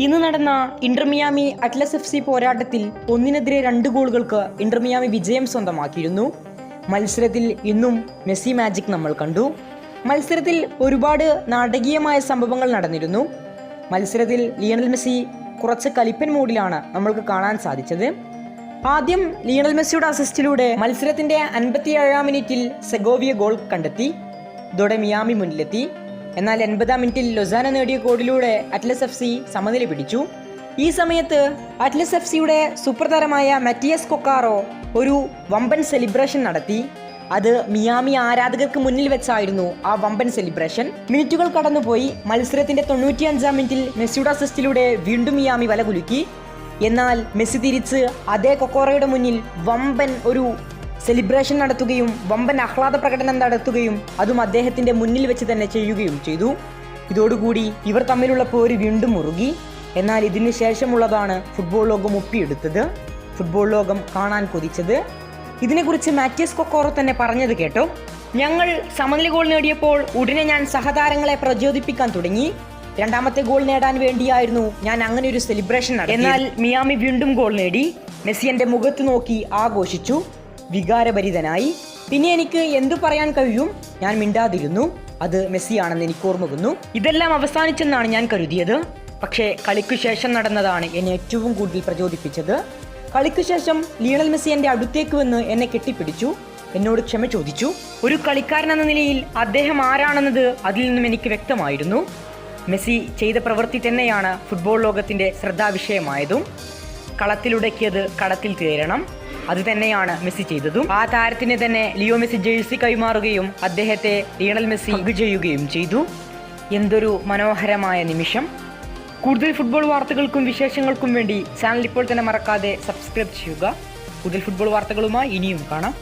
ഇന്ന് നടന്ന Inter Miami Atlas F C പോരാട്ടത്തിൽ ഒന്നിനെതിരെ രണ്ട് ഗോളുകൾക്ക് ഇന്റർമിയാമി വിജയം സ്വന്തമാക്കിയിരുന്നു. മത്സരത്തിൽ ഇന്നും മെസ്സി മാജിക് നമ്മൾ കണ്ടു. മത്സരത്തിൽ ഒരുപാട് നാടകീയമായ സംഭവങ്ങൾ നടന്നിരുന്നു. മത്സരത്തിൽ ലിയണൽ മെസ്സി കുറച്ച് കലിപ്പൻ മൂഡിലാണ് നമ്മൾക്ക് കാണാൻ സാധിച്ചത്. ആദ്യം ലിയണൽ മെസ്സിയുടെ അസിസ്റ്റിലൂടെ മത്സരത്തിന്റെ അൻപത്തിയേഴാം മിനിറ്റിൽ സെഗോവിയ ഗോൾ കണ്ടെത്തി. ഇതോടെ മിയാമി മുന്നിലെത്തി. എന്നാൽ എൺപതാം മിനിറ്റിൽ ലൊസാന നേടിയ ഗോളിലൂടെ അറ്റ്ലസ് എഫ് സി സമനില പിടിച്ചു. ഈ സമയത്ത് അറ്റ്ലസ് എഫ് സിയുടെ സൂപ്രതാരമായ മറ്റിയസ് കൊക്കാറോ ഒരു വമ്പൻ സെലിബ്രേഷൻ നടത്തി. അത് മിയാമി ആരാധകർക്ക് മുന്നിൽ വെച്ചായിരുന്നു ആ വമ്പൻ സെലിബ്രേഷൻ. മിനിറ്റുകൾ കടന്നുപോയി. മത്സരത്തിന്റെ തൊണ്ണൂറ്റിയഞ്ചാം മിനിറ്റിൽ മെസ്സിയുടെ അസിസ്റ്റിലൂടെ വീണ്ടും മിയാമി വല കുലുക്കി എന്നാൽ മെസ്സി തിരിച്ച് അതേ കൊക്കോറയുടെ മുന്നിൽ വമ്പൻ ഒരു സെലിബ്രേഷൻ നടത്തുകയും വമ്പൻ ആഹ്ലാദ പ്രകടനം നടത്തുകയും അതും അദ്ദേഹത്തിന്റെ മുന്നിൽ വെച്ച് തന്നെ ചെയ്യുകയും ചെയ്തു. ഇതോടുകൂടി ഇവർ തമ്മിലുള്ള പോര് വീണ്ടും മുറുകി. എന്നാൽ ഇതിനു ശേഷമുള്ളതാണ് ഫുട്ബോൾ ലോകം ഒപ്പിയെടുത്തത്. ഫുട്ബോൾ ലോകം കാണാൻ കൊതിച്ചത്. ഇതിനെക്കുറിച്ച് മാറ്റിയസ് കൊക്കോറോ തന്നെ പറഞ്ഞത് കേട്ടോ. ഞങ്ങൾ സമനില ഗോൾ നേടിയപ്പോൾ ഉടനെ ഞാൻ സഹതാരങ്ങളെ പ്രചോദിപ്പിക്കാൻ തുടങ്ങി. രണ്ടാമത്തെ ഗോൾ നേടാൻ വേണ്ടിയായിരുന്നു ഞാൻ അങ്ങനെ ഒരു സെലിബ്രേഷൻ നടത്തി എന്നാൽ മിയാമി വീണ്ടും ഗോൾ നേടി. മെസ്സി എന്റെ മുഖത്ത് നോക്കി ആഘോഷിച്ചു. വികാരഭരിതനായി. പിന്നെ എനിക്ക് എന്തു പറയാൻ കഴിയും? ഞാൻ മിണ്ടാതിരുന്നു. അത് മെസ്സിയാണെന്ന് എനിക്ക് ഓർമ്മകുന്നു ഇതെല്ലാം അവസാനിച്ചെന്നാണ് ഞാൻ കരുതിയത്. പക്ഷേ കളിക്കു ശേഷം നടന്നതാണ് എന്നെ ഏറ്റവും കൂടുതൽ പ്രചോദിപ്പിച്ചത്. കളിക്കു ശേഷം ലിയണൽ മെസ്സി എന്റെ അടുത്തേക്ക് വന്ന് എന്നെ കെട്ടിപ്പിടിച്ചു. എന്നോട് ക്ഷമ ചോദിച്ചു. ഒരു കളിക്കാരൻ എന്ന നിലയിൽ അദ്ദേഹം ആരാണെന്നത് അതിൽ നിന്നും എനിക്ക് വ്യക്തമായിരുന്നു. മെസ്സി ചെയ്ത പ്രവൃത്തി തന്നെയാണ് ഫുട്ബോൾ ലോകത്തിന്റെ ശ്രദ്ധാവിഷയമായതും. കളത്തിലുടക്കിയത് കടത്തിൽ തീരണം അത് തന്നെയാണ് മെസ്സി ചെയ്തതും. ആ താരത്തിന് തന്നെ ലിയോ മെസ്സി ജേഴ്സി കൈമാറുകയും അദ്ദേഹത്തെ ലിയണൽ മെസ്സി ചെയ്യുകയും ചെയ്തു. എന്തൊരു മനോഹരമായ നിമിഷം. കൂടുതൽ ഫുട്ബോൾ വാർത്തകൾക്കും വിശേഷങ്ങൾക്കും വേണ്ടി ചാനൽ ഇപ്പോൾ തന്നെ മറക്കാതെ സബ്സ്ക്രൈബ് ചെയ്യുക. കൂടുതൽ ഫുട്ബോൾ വാർത്തകളുമായി ഇനിയും കാണാം.